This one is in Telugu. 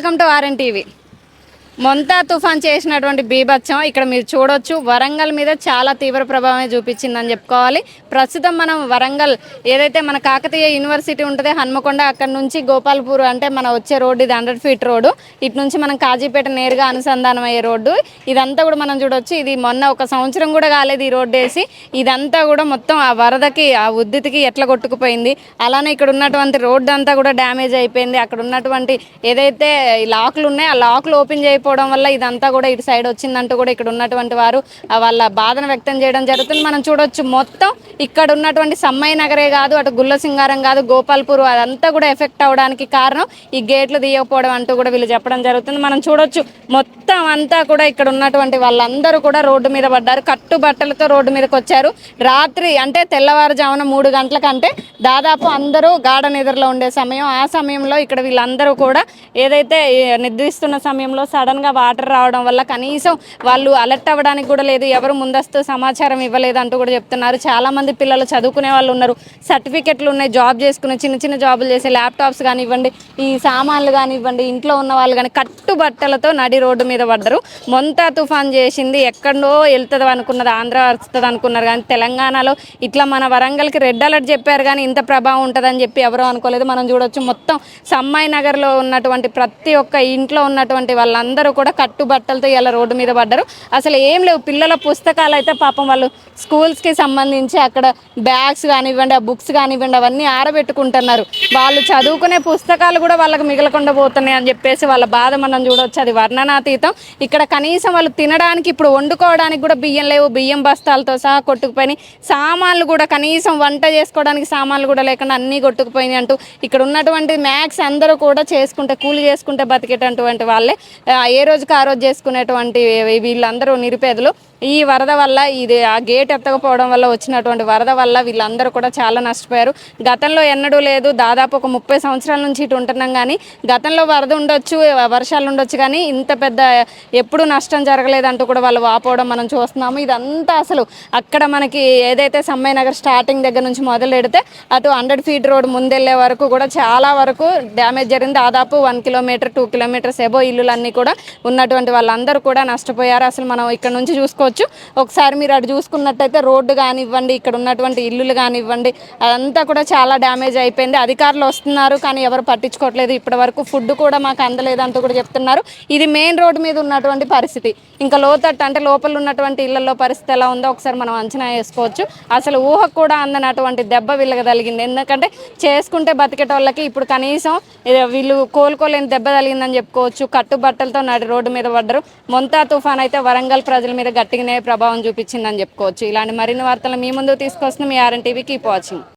Welcome to RN TV. Montha తుఫాన్ చేసినటువంటి బీభత్సం ఇక్కడ మీరు చూడొచ్చు. వరంగల్ మీద చాలా తీవ్ర ప్రభావమే చూపించిందని చెప్పుకోవాలి. ప్రస్తుతం మనం వరంగల్ ఏదైతే మన కాకతీయ యూనివర్సిటీ ఉంటుందో హన్మకొండ అక్కడ నుంచి గోపాల్పూర్ అంటే మన వచ్చే రోడ్డు ఇది హండ్రెడ్ ఫీట్ రోడ్డు. ఇటు నుంచి మనం కాజీపేట నేరుగా అనుసంధానం అయ్యే రోడ్డు. ఇదంతా కూడా మనం చూడొచ్చు. ఇది మొన్న ఒక సంవత్సరం కూడా కాలేదు ఈ రోడ్డు వేసి. ఇదంతా కూడా మొత్తం ఆ వరదకి ఆ ఉద్దితికి ఎట్లా కొట్టుకుపోయింది. అలానే ఇక్కడ ఉన్నటువంటి రోడ్డు అంతా కూడా డ్యామేజ్ అయిపోయింది. అక్కడ ఉన్నటువంటి ఏదైతే లాక్లు ఉన్నాయో ఆ లాక్లు ఓపెన్ చేయకపోవడం వల్ల ఇదంతా కూడా ఇటు సైడ్ వచ్చిందంటూ కూడా ఇక్కడ ఉన్నటువంటి వారు వాళ్ళ బాధను వ్యక్తం చేయడం జరుగుతుంది. మనం చూడొచ్చు మొత్తం ఇక్కడ ఉన్నటువంటి సమ్మయ్య నగరే కాదు అటు గుల్ల సింగారం కాదు గోపాల్పూర్ అదంతా కూడా ఎఫెక్ట్ అవడానికి కారణం ఈ గేట్లు తీయకపోవడం అంటూ కూడా వీళ్ళు చెప్పడం జరుగుతుంది. మనం చూడొచ్చు మొత్తం అంతా కూడా ఇక్కడ ఉన్నటువంటి వాళ్ళందరూ కూడా రోడ్డు మీద పడ్డారు కట్టు బట్టలతో రోడ్డు మీదకి వచ్చారు. రాత్రి అంటే తెల్లవారుజామున మూడు గంటల కంటే దాదాపు అందరూ గాఢ నిద్రలో ఉండే సమయం. ఆ సమయంలో ఇక్కడ వీళ్ళందరూ కూడా ఏదైతే నిద్రిస్తున్న సమయంలో సడన్గా వాటర్ రావడం వల్ల కనీసం వాళ్ళు అలర్ట్ అవ్వడానికి కూడా లేదు ఎవరు ముందస్తు సమాచారం ఇవ్వలేదు అంటూ కూడా చెప్తున్నారు. చాలామంది పిల్లలు చదువుకునే వాళ్ళు ఉన్నారు. సర్టిఫికెట్లు ఉన్నాయి. జాబ్ చేసుకునే చిన్న చిన్న జాబులు చేసే ల్యాప్టాప్స్ కానివ్వండి ఈ సామాన్లు కానివ్వండి ఇంట్లో ఉన్న వాళ్ళు కానీ కట్టు బట్టలతో నడి రోడ్డు మీద పడ్డరు. మొంతా తుఫాన్ చేసింది. ఎక్కడో వెళ్తుంది అనుకున్నది ఆంధ్ర వస్తుంది అనుకున్నారు. కానీ తెలంగాణలో ఇట్లా మన వరంగల్కి రెడ్ అలర్ట్ చెప్పారు కానీ ఇంత ప్రభావం ఉంటుందని చెప్పి ఎవరూ అనుకోలేదు. మనం చూడొచ్చు మొత్తం సమ్మాయి నగర్లో ఉన్నటువంటి ప్రతి ఒక్క ఇంట్లో ఉన్నటువంటి వాళ్ళందరూ కూడా కట్టు బట్టలతో ఇలా రోడ్డు మీద పడ్డారు. అసలు ఏం లేవు. పిల్లల పుస్తకాలు అయితే పాపం వాళ్ళు స్కూల్స్కి సంబంధించి అక్కడ బ్యాగ్స్ కానివ్వండి ఆ బుక్స్ కానివ్వండి అవన్నీ ఆరబెట్టుకుంటున్నారు. వాళ్ళు చదువుకునే పుస్తకాలు కూడా వాళ్ళకి మిగలకుండా పోతున్నాయి అని చెప్పేసి వాళ్ళ బాధ మనం చూడవచ్చు అది వర్ణనాతీతం. ఇక్కడ కనీసం వాళ్ళు తినడానికి ఇప్పుడు వండుకోవడానికి కూడా బియ్యం లేవు. బియ్యం బస్తాలతో సహా కొట్టుకుపోయినాయి. సామాన్లు కూడా కనీసం వంట చేసుకోవడానికి సామాన్లు కూడా లేకుండా అన్నీ కొట్టుకుపోయినాయి అంటూ ఇక్కడ ఉన్నటువంటి మ్యాక్స్ అందరూ కూడా చేసుకుంటే కూలి చేసుకుంటే బతికేటటువంటి వాళ్ళే. ఏ రోజుకి ఆ రోజు చేసుకునేటువంటి వీళ్ళందరూ నిరుపేదలు. ఈ వరద వల్ల ఇది ఆ గేట్ ఎత్తకపోవడం వల్ల వచ్చినటువంటి వరద వల్ల వీళ్ళందరూ కూడా చాలా నష్టపోయారు. గతంలో ఎన్నడూ లేదు. దాదాపు ఒక ముప్పై సంవత్సరాల నుంచి ఇటు ఉంటున్నాం కానీ గతంలో వరద ఉండొచ్చు వర్షాలు ఉండొచ్చు కానీ ఇంత పెద్ద ఎప్పుడు నష్టం జరగలేదంటూ కూడా వాళ్ళు వాపోవడం మనం చూస్తున్నాము. ఇదంతా అసలు అక్కడ మనకి ఏదైతే సమ్మయ్య నగర్ స్టార్టింగ్ దగ్గర నుంచి మొదలు పెడితే అటు హండ్రెడ్ ఫీట్ రోడ్ ముందెళ్ళే వరకు కూడా చాలా వరకు డ్యామేజ్ జరిగింది. దాదాపు one kilometre two kilometres above ఇల్లులన్నీ కూడా ఉన్నటువంటి వాళ్ళందరూ కూడా నష్టపోయారు. అసలు మనం ఇక్కడ నుంచి చూసుకోవచ్చు. ఒకసారి మీరు అటు చూసుకున్నట్టయితే రోడ్డు కానివ్వండి ఇక్కడ ఉన్నటువంటి ఇల్లులు కానివ్వండి అదంతా కూడా చాలా డ్యామేజ్ అయిపోయింది. అధికారులు వస్తున్నారు కానీ ఎవరు పట్టించుకోవట్లేదు. ఇప్పటి వరకు ఫుడ్ కూడా మాకు అందలేదు కూడా చెప్తున్నారు. ఇది మెయిన్ రోడ్డు మీద ఉన్నటువంటి పరిస్థితి. ఇంకా లోతట్టు అంటే లోపల ఉన్నటువంటి ఇళ్ళలో పరిస్థితి ఎలా ఉందో ఒకసారి మనం అంచనా వేసుకోవచ్చు. అసలు ఊహకు కూడా అందనటువంటి దెబ్బ వీళ్ళకి ఎందుకంటే చేసుకుంటే బతికేటోళ్ళకి ఇప్పుడు కనీసం వీళ్ళు కోలుకోలేని దెబ్బ తగిలిందని చెప్పుకోవచ్చు. కట్టుబట్టలతో నడి రోడ్డు మీద పడ్డరు. మొంతా తుఫాన్ అయితే వరంగల్ ప్రజల మీద గట్టిగానే ప్రభావం చూపించిందని చెప్పుకోవచ్చు. ఇలాంటి మరిన్ని వార్తలు మీ ముందు తీసుకొస్తున్నాం మీ ఆర్ఎన్ టీవీ కీప్ వాచింగ్